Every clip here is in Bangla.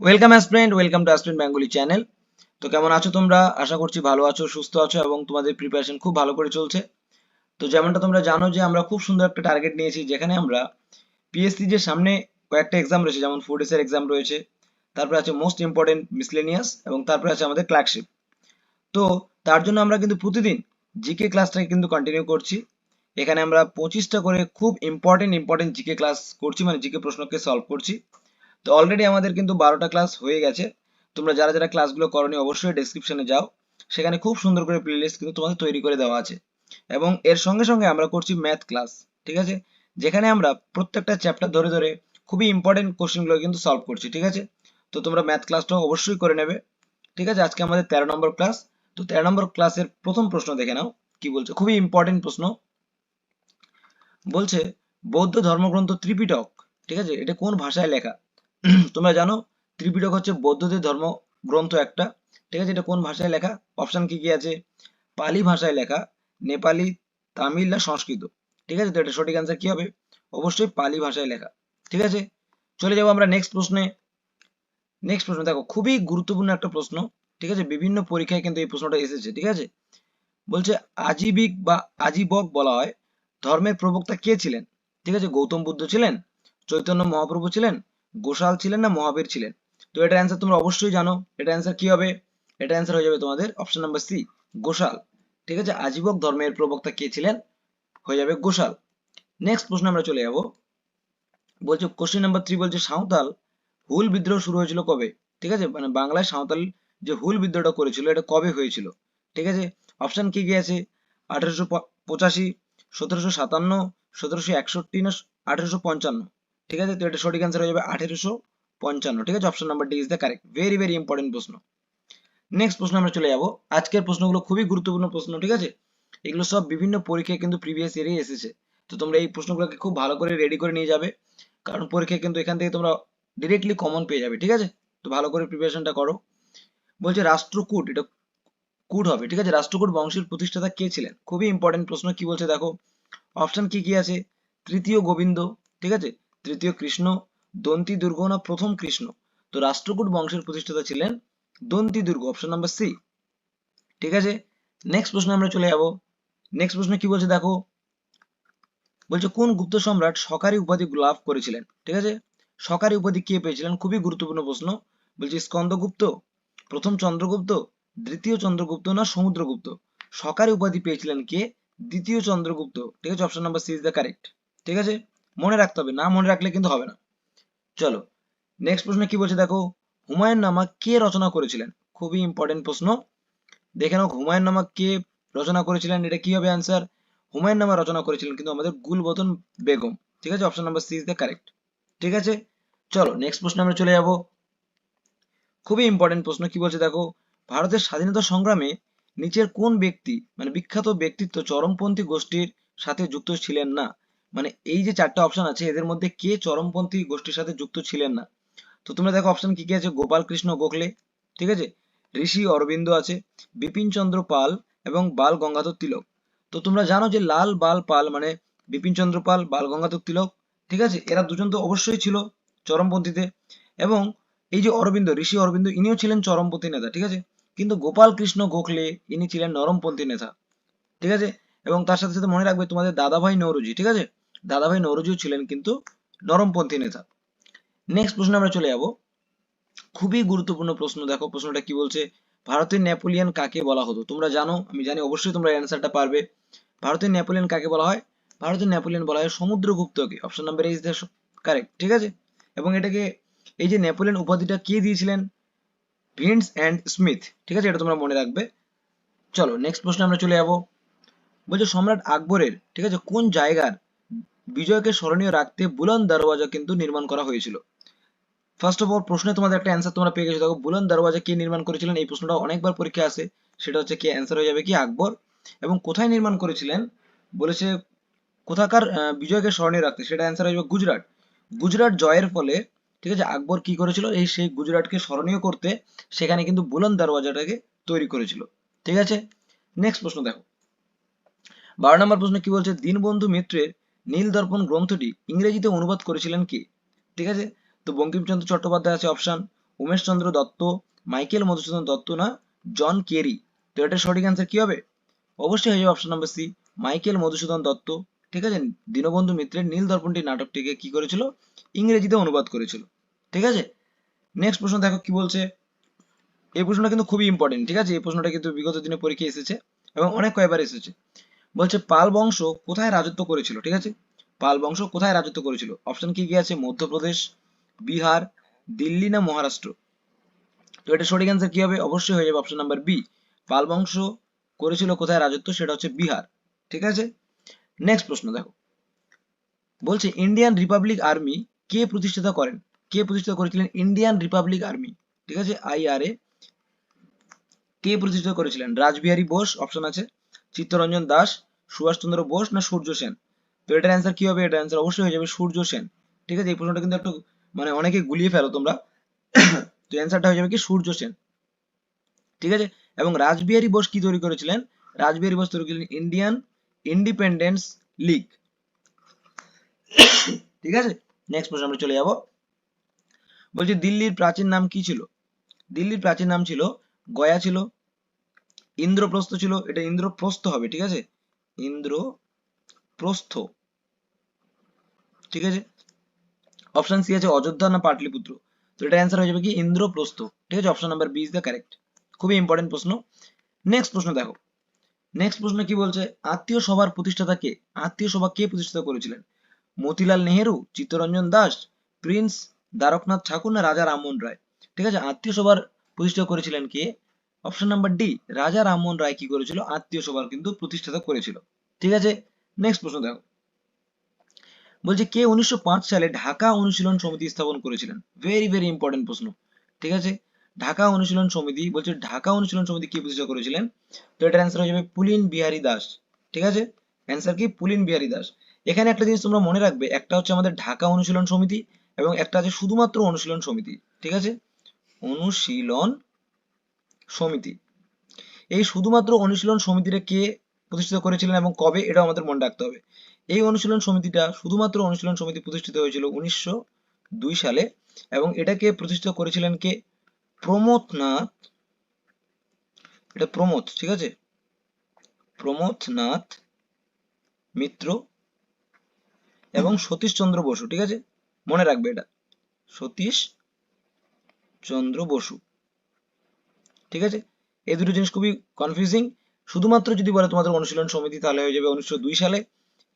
Welcome aspirant welcome to aspirant Bengali channel তো কেমন আছো তোমরা? আশা করছি ভালো আছো, সুস্থ আছো এবং তোমাদের প্রিপারেশন খুব ভালো করে চলছে। তো যেমনটা তোমরা জানো যে আমরা খুব সুন্দর একটা টার্গেট নিয়েছি, যেখানে আমরা পিএসসি যে সামনে কয়েকটা এক্সাম রয়েছে, যেমন ফুড এর এক্সাম রয়েছে, তারপরে আছে মোস্ট ইম্পর্টেন্ট মিসলেনিয়াস এবং তারপরে আছে আমাদের ক্লার্কশিপ তো তার জন্য আমরা কিন্তু প্রতিদিন জিকে ক্লাসটাকে কিন্তু কন্টিনিউ করছি। এখানে আমরা পঁচিশটা করে খুব ইম্পর্টেন্ট ইম্পর্টেন্ট জিকে ক্লাস করছি মানে জিকে প্রশ্নকে সলভ করছি। তো অলরেডি আমাদের কিন্তু বারোটা ক্লাস হয়ে গেছে। তোমরা যারা যারা ক্লাসগুলো করনি অবশ্যই ডেসক্রিপশনে যাও। সেখানে খুব সুন্দর করে প্লেলিস্ট কিন্তু তোমাদের তৈরি করে দেওয়া আছে। এবং এর সঙ্গে সঙ্গে আমরা করছি ম্যাথ ক্লাস ঠিক আছে? যেখানে আমরা প্রত্যেকটা চ্যাপ্টার ধরে ধরে খুবই ইম্পর্টেন্ট কোশ্চেনগুলো কিন্তু সলভ করছি, ঠিক আছে? তো তোমরা ম্যাথ ক্লাসটাও অবশ্যই করে নেবে। ঠিক আছে? আজকে আমাদের তেরো নম্বর ক্লাস তো তেরো নম্বর ক্লাসের প্রথম প্রশ্ন দেখে নাও। কি বলছে? খুবই ইম্পর্টেন্ট প্রশ্ন। বলছে, বৌদ্ধ ধর্মগ্রন্থ ত্রিপিটক, ঠিক আছে? এটা কোন ভাষায় লেখা? তোমরা জানো, ত্রিপিটক হচ্ছে বৌদ্ধদের ধর্ম গ্রন্থ একটা। ঠিক আছে, এটা কোন ভাষায় লেখা? অপশন কি কি আছে? পালি ভাষায় লেখা, নেপালি, তামিল না সংস্কৃত? ঠিক আছে, তো এটা সঠিক অ্যান্সার কি হবে? অবশ্যই পালি ভাষায় লেখা। ঠিক আছে, চলে যাব আমরা নেক্সট প্রশ্নে। নেক্সট প্রশ্ন, দেখো, খুবই গুরুত্বপূর্ণ একটা প্রশ্ন। ঠিক আছে, বিভিন্ন পরীক্ষায় কিন্তু এই প্রশ্নটা এসেছে। ঠিক আছে, বলছে আজীবিক বা আজীবক বলা হয়। ধর্মের প্রবক্তা কে ছিলেন? ঠিক আছে, গৌতম বুদ্ধ ছিলেন, চৈতন্য মহাপ্রভু ছিলেন গোশাল ছিলেন না মহাবীর ছিলেন? তো এটা অ্যান্সার তোমরা অবশ্যই জানো। এটা অ্যান্সার কি হবে? এটা অ্যান্সার হয়ে যাবে তোমাদের অপশন নাম্বার সি গোশাল। ঠিক আছে? আজীবক ধর্মের প্রবক্তা কে ছিলেন? হয়ে যাবে গোশাল। নেক্সট প্রশ্ন আমরা চলে যাব। বলছে কোশ্চেন নাম্বার থ্রি বলছে, সাঁওতাল হুল বিদ্রোহ শুরু হয়েছিল কবে? ঠিক আছে? মানে বাংলায় সাঁওতাল যে হুল বিদ্রোহটা করেছিল, এটা কবে হয়েছিল? ঠিক আছে? অপশন কি কি আছে? আঠারোশো পঁচাশি, সতেরোশো সাতান্ন, সতেরোশো একষট্টি না, আঠারোশো পঞ্চান্ন? ঠিক আছে? তো এটা সঠিক অ্যান্সার হয়ে যাবে আঠেরোশো পঞ্চান্ন, ঠিক আছে? Option number D is the correct very very important প্রশ্ন। নেক্সট প্রশ্ন আমরা চলে যাব। আজকের প্রশ্নগুলো খুবই গুরুত্বপূর্ণ প্রশ্ন, ঠিক আছে? এগুলো সব বিভিন্ন পরীক্ষায় কিন্তু প্রিভিয়াস ইয়ারে এসেছে। তো তোমরা এই প্রশ্নগুলোকে খুব ভালো করে রেডি করে নিয়ে যাবে। কারণ পরীক্ষায় কিন্তু এখান থেকে তোমরা ডিরেক্টলি কমন পেয়ে যাবে, ঠিক আছে? তো ভালো করে প্রিপারেশনটা করো। বলছে রাষ্ট্রকূট, এটা কূট হবে, ঠিক আছে? রাষ্ট্রকূট বংশের প্রতিষ্ঠাতা কে ছিলেন? খুবই ইম্পর্টেন্ট প্রশ্ন, কি বলছে দেখো? অপশন কি কি আছে? তৃতীয় গোবিন্দ, ঠিক আছে? তৃতীয় কৃষ্ণ, দন্তি দুর্গ না প্রথম কৃষ্ণ? তো রাষ্ট্রকূট বংশের প্রতিষ্ঠাতা ছিলেন দন্তি দুর্গ অপশন নাম্বার সি ঠিক আছে? নেক্সট প্রশ্ন আমরা চলে যাব। নেক্সট প্রশ্ন কি বলছে দেখো? বলছে, কোন গুপ্ত সম্রাট সকারি উপাধি লাভ করেছিলেন? ঠিক আছে? সকারি উপাধি কে পেয়েছিলেন? খুবই গুরুত্বপূর্ণ প্রশ্ন। বলছে, স্কন্দগুপ্ত, প্রথম চন্দ্রগুপ্ত, দ্বিতীয় চন্দ্রগুপ্ত না সমুদ্রগুপ্ত? সকারি উপাধি পেয়েছিলেন কে? দ্বিতীয় চন্দ্রগুপ্ত। ঠিক আছে? Option number C is the correct ঠিক আছে? মনে রাখতে হবে, না মনে রাখলে কিন্তু হবে না। চলো নেক্সট প্রশ্ন কি বলছে দেখো? হুমায়ুন নামা কে রচনা করেছিলেন? খুবই ইম্পর্টেন্ট প্রশ্ন। দেখে নাও, হুমায়ুন নামা কে রচনা করেছিলেন, এটা কি হবে অ্যান্সার হুমায়ুন নামা রচনা করেছিলেন কিন্তু আমাদের গুলবদন বেগম। ঠিক আছে? Option number C is the correct ঠিক আছে? চলো নেক্সট প্রশ্ন আমরা চলে যাব। খুবই ইম্পর্টেন্ট প্রশ্ন, কি বলছে দেখো? ভারতের স্বাধীনতা সংগ্রামে নিচের কোন ব্যক্তি মানে বিখ্যাত ব্যক্তিত্ব চরমপন্থী গোষ্ঠীর সাথে যুক্ত ছিলেন না? মানে এই যে চারটা অপশন আছে, এদের মধ্যে কে চরমপন্থী গোষ্ঠীর সাথে যুক্ত ছিলেন না? তো তোমরা দেখো অপশন কি কি আছে? গোপাল কৃষ্ণ গোখলে, ঠিক আছে? ঋষি অরবিন্দ আছে, বিপিন চন্দ্র পাল এবং বাল গঙ্গাধর তিলক। তো তোমরা জানো যে লাল বাল পাল মানে বিপিন চন্দ্র পাল, বাল গঙ্গাধর তিলক, ঠিক আছে? এরা দুজন তো অবশ্যই ছিল চরমপন্থীতে। এবং এই যে অরবিন্দ, ঋষি অরবিন্দ, ইনিও ছিলেন চরমপন্থী নেতা, ঠিক আছে? কিন্তু গোপাল কৃষ্ণ গোখলে, ইনি ছিলেন নরমপন্থী নেতা, ঠিক আছে? এবং তার সাথে সাথে মনে রাখবে তোমাদের দাদাভাই নৌরুজি, ঠিক আছে? দাদাভাই নৌরুজিও ছিলেন কিন্তু নরমপন্থী নেতা। নেক্সট প্রশ্ন আমরা চলে যাব। খুবই গুরুত্বপূর্ণ প্রশ্ন। দেখো, প্রশ্নটা কি বলছে? ভারতের নেপোলিয়ান কাকে বলা হতো? তোমরা জানো, আমি জানি অবশ্যই তোমরা অ্যান্সারটা পারবে। ভারতের নেপোলিয়ান কাকে বলা হয়? ভারতের নেপোলিয়ান বলা হয় সমুদ্রগুপ্তকে। Option number is the correct ঠিক আছে? এবং এটাকে, এই যে নেপোলিয়ান উপাধিটা কে দিয়েছিলেন? ভিন্স অ্যান্ড স্মিথ, ঠিক আছে? এটা তোমরা মনে রাখবে। চলো নেক্সট প্রশ্নে আমরা চলে যাব। বলছে, সম্রাট আকবরের, ঠিক আছে, কোন জায়গার বিজয়কে স্মরণীয় রাখতে বুলন দরওয়াজা কিন্তু নির্মাণ করা হয়েছিল? ফার্স্ট অফ অল প্রশ্নে তোমাদের একটা অ্যান্সার তোমরা পেয়ে গেছো। দেখো বুলন দরওয়াজা কে নির্মাণ করেছিলেন? এই প্রশ্নটা অনেকবার পরীক্ষা আসে। সেটা হচ্ছে, কি অ্যান্সার হয়ে যাবে? কি, আকবর? এবং কোথায় নির্মাণ করেছিলেন? বলেছে, কোথাকার বিজয়কে স্মরণীয় রাখতে। সেটা অ্যান্সার হয়ে যাবে গুজরাট। গুজরাট জয়ের ফলে, ঠিক আছে, আকবর কি করেছিল? এই সেই গুজরাটকে স্মরণীয় করতে সেখানে কিন্তু বুলন দরওয়াজাটাকে তৈরি করেছিল। ঠিক আছে? নেক্সট প্রশ্ন দেখো। বারো নম্বর প্রশ্ন কি বলছে? দীনবন্ধু মিত্রের নীল দর্পণ গ্রন্থটি ইংরেজিতে অনুবাদ করেছিলেন কে? ঠিক আছে? তো বঙ্কিমচন্দ্র চট্টোপাধ্যায় আছে অপশন উমেশচন্দ্র দত্ত, মাইকেল মধুসূদন দত্ত না, জন কেরি। তো এটা সঠিক অ্যান্সার কি হবে? অবশ্যই হয়ে যাবে option number C Michael Madhusudan Dutta. ঠিক আছে? দীনবন্ধু মিত্রের নীল দর্পণটি নাটকটিকে কি করেছিল? ইংরেজিতে অনুবাদ করেছিল। ঠিক আছে? নেক্সট প্রশ্ন দেখো কি বলছে? এই প্রশ্নটা কিন্তু খুবই ইম্পর্টেন্ট ঠিক আছে? এই প্রশ্নটা কিন্তু বিগত দিনে পরীক্ষায় এসেছে এবং অনেক কয়েকবার এসেছে। বলছে পাল বংশ কোথায় রাজত্ব করেছিল, ঠিক আছে? পাল বংশ কোথায় রাজত্ব করেছিল? অপশন কি কি আছে? মধ্যপ্রদেশ, বিহার, দিল্লি না মহারাষ্ট্র? তো এটা সঠিক অ্যান্সার কি হবে? অবশ্যই হয়ে যাবে অপশন নাম্বার বি পাল বংশ করেছিল কোথায় রাজত্ব? সেটা হচ্ছে বিহার, ঠিক আছে? নেক্সট প্রশ্ন দেখো। বলছে ইন্ডিয়ান রিপাবলিক আর্মি কে প্রতিষ্ঠিত করেন? কে প্রতিষ্ঠিত করেছিলেন? ইন্ডিয়ান রিপাবলিক আর্মি ঠিক আছে? আইআরএ কে প্রতিষ্ঠিত করেছিলেন? রাজবিহারী বোস অপশন আছে। চিত্তরঞ্জন দাস সুভাষচন্দ্র বোস না সূর্য সেন? তো এটার অ্যান্সার কি হবে? এটার অ্যান্সার অবশ্যই হয়ে যাবে সূর্য সেন। ঠিক আছে? এই প্রশ্নটা কিন্তু একটু মানে অনেকে গুলিয়ে ফেলো তোমরা। তো অ্যান্সারটা হয়ে যাবে কি সূর্য সেন। ঠিক আছে? এবং রাজবিহারী বোস কি তৈরি করেছিলেন? রাজবিহারী বোস তৈরি করেছিলেন ইন্ডিয়ান ইন্ডিপেন্ডেন্স লিগ ঠিক আছে? নেক্সট প্রশ্ন আমরা চলে যাব। বলছি, দিল্লির প্রাচীন নাম কি ছিল? দিল্লির প্রাচীন নাম ছিল, গয়া ছিল, ইন্দ্রপ্রস্থ ছিল, এটা ইন্দ্রপ্রস্থ হবে, ঠিক আছে? ইন্দ্রপ্রস্থ ঠিক আছে? অপশন সি আছে অযোধ্যা না পাটলিপুত্র? তো এটা অ্যান্সার হয়ে যাবে কি? ইন্দ্রপ্রস্থ ঠিক আছে? Option number B is the correct খুবই ইম্পর্টেন্ট প্রশ্ন। নেক্সট প্রশ্ন দেখো। নেক্সট প্রশ্ন কি বলছে? আত্মীয় সভার প্রতিষ্ঠাতা কে? আত্মীয় সভা কে প্রতিষ্ঠা করেছিলেন? মতিলাল নেহেরু, চিত্তরঞ্জন দাস, প্রিন্স দ্বারকনাথ ঠাকুর না রাজা রামমোহন রায়? ঠিক আছে? আত্মীয় সভার প্রতিষ্ঠা করেছিলেন কে? অপশন নাম্বার ডি রাজা রামমোহন রায় কি করেছিল? আত্মীয় সভার কিন্তু প্রতিষ্ঠাতা করেছিল। ঠিক আছে? নেক্সট প্রশ্ন দেখো। বলছে, কে উনিশশো সালে ঢাকা অনুশীলন সমিতি স্থাপন করেছিলেন? ভেরি ভেরি ইম্পর্টেন্ট প্রশ্ন। ঠিক আছে? ঢাকা অনুশীলন সমিতি বলছে, ঢাকা অনুশীলন সমিতি কি প্রতিষ্ঠা করেছিলেন? তো এটার অ্যান্সার হয়ে যাবে পুলিন বিহারী দাস। ঠিক আছে? অ্যান্সার কি? পুলিন বিহারী দাস। এখানে একটা জিনিস তোমরা মনে রাখবে, একটা হচ্ছে আমাদের ঢাকা অনুশীলন সমিতি এবং একটা আছে শুধুমাত্র অনুশীলন সমিতি। ঠিক আছে? অনুশীলন সমিতি। এই শুধুমাত্র অনুশীলন সমিতিটা কে প্রতিষ্ঠিত করেছিলেন এবং কবে এটা আমাদের মনে রাখতে হবে। এই অনুশীলন সমিতিটা শুধুমাত্র অনুশীলন সমিতি প্রতিষ্ঠিত হয়েছিল উনিশশো দুই সালে এবং এটাকে প্রতিষ্ঠিত করেছিলেন কে? প্রমথনাথ এটা প্রমথ ঠিক আছে? প্রমথনাথ মিত্র এবং সতীশ চন্দ্র বসু, ঠিক আছে? মনে রাখবে এটা। সতীশ চন্দ্র বসু। ঠিক আছে? এই দুটো জিনিস খুবই কনফিউজিং শুধুমাত্র যদি বলে তোমাদের অনুশীলন সমিতি, তাহলে হয়ে যাবে উনিশশো দুই সালে।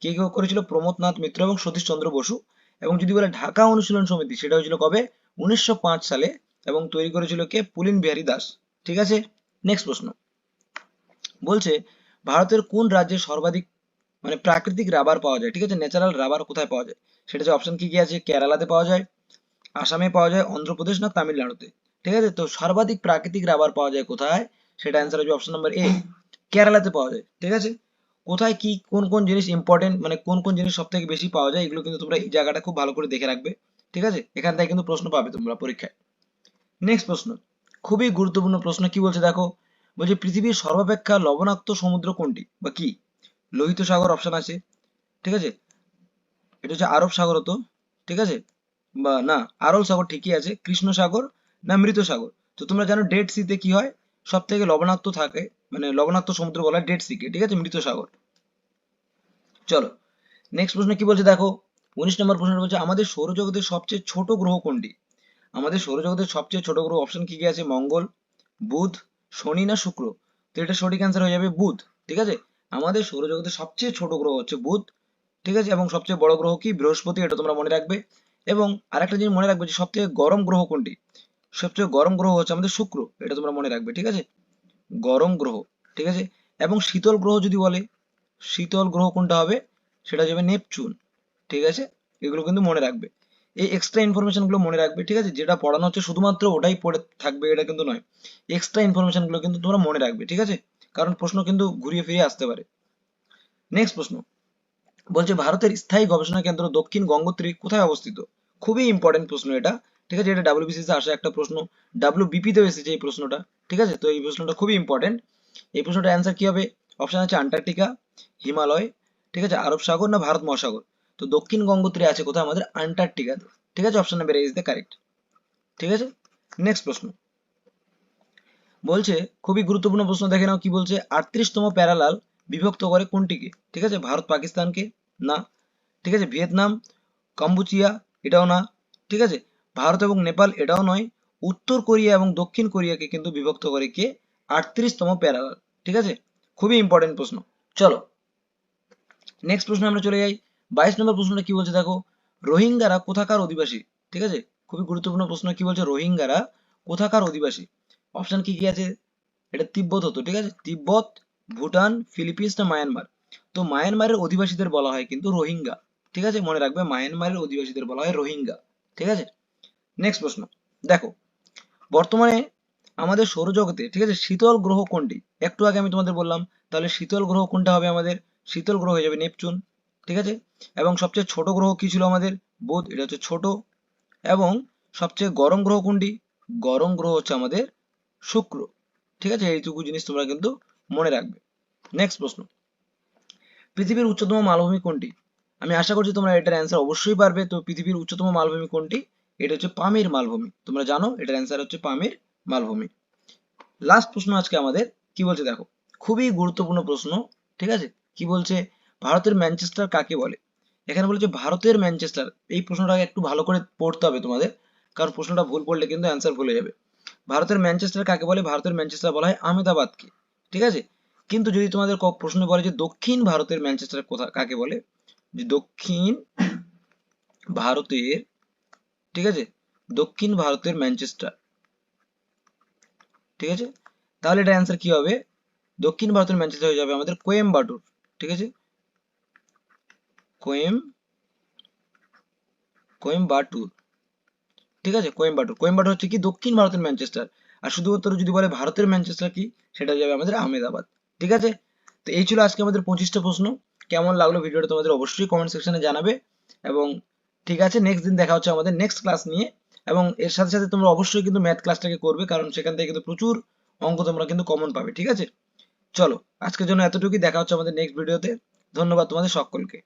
কে কে করেছিল? প্রমথনাথ মিত্র এবং সতীশ চন্দ্র বসু। এবং যদি বলে ঢাকা অনুশীলন সমিতি, সেটা হয়েছিল কবে? উনিশশো পাঁচ সালে। এবং তৈরি করেছিল কে? পুলিন বিহারী দাস। ঠিক আছে? নেক্সট প্রশ্ন। বলছে, ভারতের কোন রাজ্যে সর্বাধিক মানে প্রাকৃতিক রাবার পাওয়া যায়? ঠিক আছে? ন্যাচারাল রাবার কোথায় পাওয়া যায়? সেটা হচ্ছে অপশন কি কি আছে? কেরালাতে পাওয়া যায়, আসামে পাওয়া যায়, অন্ধ্রপ্রদেশ না তামিলনাড়ুতে? ঠিক আছে? তো সর্বাধিক প্রাকৃতিক রাবার পাওয়া যায় কোথায়? সেটা অ্যান্সার হবে অপশন নাম্বার এ কেরালাতে পাওয়া যায়, ঠিক আছে? কোথায় কি, কোন কোন জিনিস ইম্পর্টেন্ট মানে কোন কোন জিনিস সব থেকে বেশি পাওয়া যায়, এগুলো কিন্তু তোমরা এই জায়গাটা খুব ভালো করে দেখে রাখবে, ঠিক আছে? এখান থেকে কিন্তু প্রশ্ন পাবে তোমরা পরীক্ষায়। নেক্সট প্রশ্ন, খুবই গুরুত্বপূর্ণ প্রশ্ন, কি বলছে দেখো? বলছে, পৃথিবীর সর্বাপেক্ষা লবণাক্ত সমুদ্র কোনটি বা কি? লোহিত সাগর অপশন আছে, ঠিক আছে? এটা হচ্ছে আরব সাগর তো, ঠিক আছে? বা না আরল সাগর ঠিকই আছে, কৃষ্ণ সাগর না, মৃত সাগর। তো তোমরা জানো ডেড সিতে কি হয়? সব থেকে লবণাক্ত থাকে মানে লবণাক্ত সমুদ্র বলা ডেড সিকে ঠিক আছে? মৃত সাগর। চলো নেক্সট প্রশ্ন কি বলছে দেখো? উনিশ নম্বর প্রশ্ন বলছে, আমাদের সৌরজগতের সবচেয়ে ছোট গ্রহ কোনটি? আমাদের সৌরজগতের সবচেয়ে ছোট গ্রহ অপশন কি কি আছে? মঙ্গল, বুধ, শনি না শুক্র? তো এটা সঠিক অ্যান্সার হয়ে যাবে বুধ, ঠিক আছে? আমাদের সৌরজগতের সবচেয়ে ছোট গ্রহ হচ্ছে বুধ, ঠিক আছে? এবং সবচেয়ে বড় গ্রহ কি? বৃহস্পতি, এটা তোমরা মনে রাখবে। এবং আরেকটা জিনিস মনে রাখবে যে সবথেকে গরম গ্রহ কোনটি? সবচেয়ে গরম গ্রহ হচ্ছে আমাদের শুক্র, এটা তোমরা মনে রাখবে, ঠিক আছে? গরম গ্রহ, ঠিক আছে? এবং শীতল গ্রহ যদি বলে, শীতল গ্রহ কোনটা হবে? সেটা যাবে নেপচুন, ঠিক আছে? এগুলো কিন্তু মনে রাখবে। এই এক্সট্রা ইনফরমেশনগুলো মনে রাখবে, ঠিক আছে? যেটা পড়ানো হচ্ছে শুধুমাত্র ওটাই পড়ে থাকবে, এটা কিন্তু নয়। এক্সট্রা ইনফরমেশনগুলো কিন্তু তোমরা মনে রাখবে, ঠিক আছে? কারণ প্রশ্ন কিন্তু ঘুরিয়ে ফিরিয়ে আসতে পারে। নেক্সট প্রশ্ন। বলছে, ভারতের স্থায়ী গবেষণা কেন্দ্র দক্ষিণ গঙ্গোত্রী কোথায় অবস্থিত? খুবই ইম্পর্টেন্ট প্রশ্ন এটা। ঠিক আছে? এটা ডাব্লিউবিসি তে আসা একটা প্রশ্ন। ডাব্লিউবিপি তেও এসেছে এই প্রশ্নটা, ঠিক আছে? তো এই প্রশ্নটা খুবই ইম্পর্টেন্ট এই প্রশ্নটা অ্যান্সার কি হবে? অপশন আছে আন্টার্কটিকা হিমালয় ঠিক আছে? আরব সাগর না ভারত মহাসাগর? তো দক্ষিণ গঙ্গোত্রী আছে কোথায়? আমাদের আন্টার্কটিকাতে ঠিক আছে? Option number is the correct ঠিক আছে? নেক্সট প্রশ্ন। বলছে, খুবই গুরুত্বপূর্ণ প্রশ্ন, দেখে নাও কি বলছে। আটত্রিশতম প্যারালাল বিভক্ত করে কোনটিকে? ঠিক আছে? ভারত পাকিস্তানকে? না। ঠিক আছে? ভিয়েতনাম, কম্বোচিয়া, এটাও না। ঠিক আছে? ভারত এবং নেপাল এটাও নয়, উত্তর কোরিয়া এবং দক্ষিণ কোরিয়াকে কিন্তু বিভক্ত করে কে? আটত্রিশতম প্যারালাল। ঠিক আছে? খুবই ইম্পর্টেন্ট প্রশ্ন। চলো। নেক্সট প্রশ্ন আমরা চলে যাই। বাইশ নম্বর প্রশ্নটা কি বলছে দেখো? রোহিঙ্গারা কোথাকার অধিবাসী? ঠিক আছে? খুবই গুরুত্বপূর্ণ প্রশ্ন। কি বলছে? রোহিঙ্গারা কোথাকার অধিবাসী? অপশন কি কি আছে? এটা তিব্বত হতো। ঠিক আছে? তিব্বত, ভুটান, ফিলিপিন্স না মায়ানমার? তো মায়ানমারের অধিবাসীদের বলা হয় কিন্তু রোহিঙ্গা। ঠিক আছে? মনে রাখবে মায়ানমারের অধিবাসীদের বলা হয় রোহিঙ্গা। ঠিক আছে? নেক্সট প্রশ্ন। দেখো, বর্তমানে আমাদের সৌরজগতে, ঠিক আছে, শীতল গ্রহ কোনটি? একটু আগে আমি তোমাদের বললাম, তাহলে শীতল গ্রহ কোনটা হবে আমাদের? শীতল গ্রহ হয়ে যাবে নেপচুন, ঠিক আছে? এবং সবচেয়ে ছোট গ্রহ কি ছিল আমাদের? বুধ, এটা হচ্ছে ছোট। এবং সবচেয়ে গরম গ্রহ কোনটি? গরম গ্রহ হচ্ছে আমাদের শুক্র, ঠিক আছে? এইটুকু জিনিস তোমরা কিন্তু মনে রাখবে। নেক্সট প্রশ্ন। পৃথিবীর উচ্চতম মালভূমি কোনটি? আমি আশা করছি তোমরা এটার অ্যান্সার অবশ্যই পারবে। তো পৃথিবীর উচ্চতম মালভূমি কোনটি? এটা হচ্ছে পামির মালভূমি। তোমরা জানো, এটার অ্যান্সার হচ্ছে পামির মালভূমি। লাস্ট প্রশ্ন আজকে আমাদের, কি বলছে দেখো? খুবই গুরুত্বপূর্ণ প্রশ্ন, ঠিক আছে? কি বলছে? ভারতের ম্যানচেস্টার কাকে বলে? এখানে বলেছে ভারতের ম্যানচেস্টার। এই প্রশ্নটা একটু ভালো করে পড়তে হবে তোমাদের, কারণ প্রশ্নটা ভুল পড়লে কিন্তু অ্যান্সার ভুলে যাবে। ভারতের ম্যানচেস্টার কাকে বলে? ভারতের ম্যানচেস্টার বলা হয় আহমেদাবাদকে, ঠিক আছে? কিন্তু যদি তোমাদের প্রশ্ন বলে যে দক্ষিণ ভারতের ম্যানচেস্টার কোথা কাকে বলে? যে দক্ষিণ ভারতের ঠিক আছে? দক্ষিণ ভারতের ম্যানচেস্টার। ঠিক আছে? তাহলে এটা অ্যান্সার কি হবে? দক্ষিণ ভারতের ম্যানচেস্টার হয়ে যাবে আমাদের কোয়েম্বাটুর। ঠিক আছে? কোয়েম, কোয়েম্বাটুর। ঠিক আছে? কোয়েম্বাটুর। কোয়েম্বাটুর হচ্ছে কি দক্ষিণ ভারতের ম্যানচেস্টার। আর শুধুমাত্র যদি বলে ভারতের ম্যানচেস্টার কি, সেটা যাবে আমাদের আহমেদাবাদ। ঠিক আছে? তো এই ছিল আজকে আমাদের পঁচিশটা প্রশ্ন। কেমন লাগল ভিডিওটা তোমাদের অবশ্যই কমেন্ট সেকশনে জানাবে। এবং ঠিক আছে নেক্সট দিন দেখা হচ্ছে আমাদের নেক্সট ক্লাস নিয়ে। এবং এর সাথে সাথে তোমরা অবশ্যই কিন্তু ম্যাথ ক্লাসটাকে করবে, কারণ সেখান থেকে কিন্তু প্রচুর অঙ্ক তোমরা কিন্তু কমন পাবে, ঠিক আছে? চলো, আজকের জন্য এতটুকুই, দেখা হচ্ছে আমাদের নেক্সট ভিডিওতে ধন্যবাদ তোমাদের সকলকে।